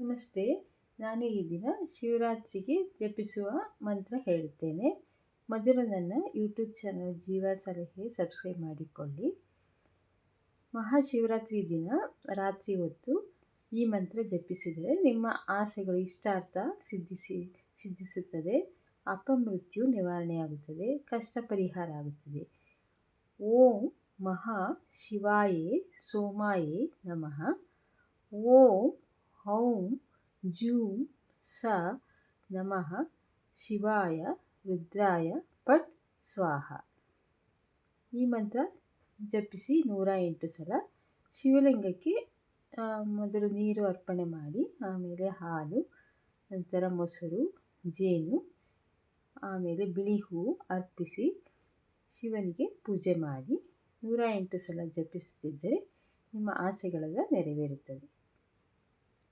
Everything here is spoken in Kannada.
ನಮಸ್ತೆ. ನಾನು ಈ ದಿನ ಶಿವರಾತ್ರಿಗೆ ಜಪಿಸುವ ಮಂತ್ರ ಹೇಳುತ್ತೇನೆ. ಮೊದಲು ನನ್ನ ಯೂಟ್ಯೂಬ್ ಚಾನಲ್ ಜೀವ ಸಲಹೆ ಸಬ್ಸ್ಕ್ರೈಬ್ ಮಾಡಿಕೊಳ್ಳಿ. ಮಹಾಶಿವರಾತ್ರಿ ದಿನ ರಾತ್ರಿ ಹೊತ್ತು ಈ ಮಂತ್ರ ಜಪಿಸಿದರೆ ನಿಮ್ಮ ಆಸೆಗಳು ಇಷ್ಟಾರ್ಥ ಸಿದ್ಧಿಸಿ, ಸಿದ್ಧಿಸುತ್ತದೆ. ಅಪಮೃತ್ಯು ನಿವಾರಣೆಯಾಗುತ್ತದೆ. ಕಷ್ಟ ಪರಿಹಾರ ಆಗುತ್ತದೆ. ಓಂ ಮಹಾ ಶಿವಾಯೇ ಸೋಮಾಯೇ ನಮಃ. ಓಂ ಹೌಂ ಜೂಂ ಸ ನಮಃ ಶಿವಾಯ ರುದ್ರಾಯ ಪಟ್ ಸ್ವಾಹ. ಈ ಮಂತ್ರ ಜಪಿಸಿ ನೂರ ಎಂಟು ಸಲ ಶಿವಲಿಂಗಕ್ಕೆ ಮೊದಲು ನೀರು ಅರ್ಪಣೆ ಮಾಡಿ, ಆಮೇಲೆ ಹಾಲು, ನಂತರ ಮೊಸರು, ಜೇನು, ಆಮೇಲೆ ಬಿಳಿ ಹೂ ಅರ್ಪಿಸಿ ಶಿವನಿಗೆ ಪೂಜೆ ಮಾಡಿ ನೂರ ಎಂಟು ಸಲ ಜಪಿಸುತ್ತಿದ್ದರೆ ನಿಮ್ಮ ಆಸೆಗಳೆಲ್ಲ ನೆರವೇರುತ್ತದೆ.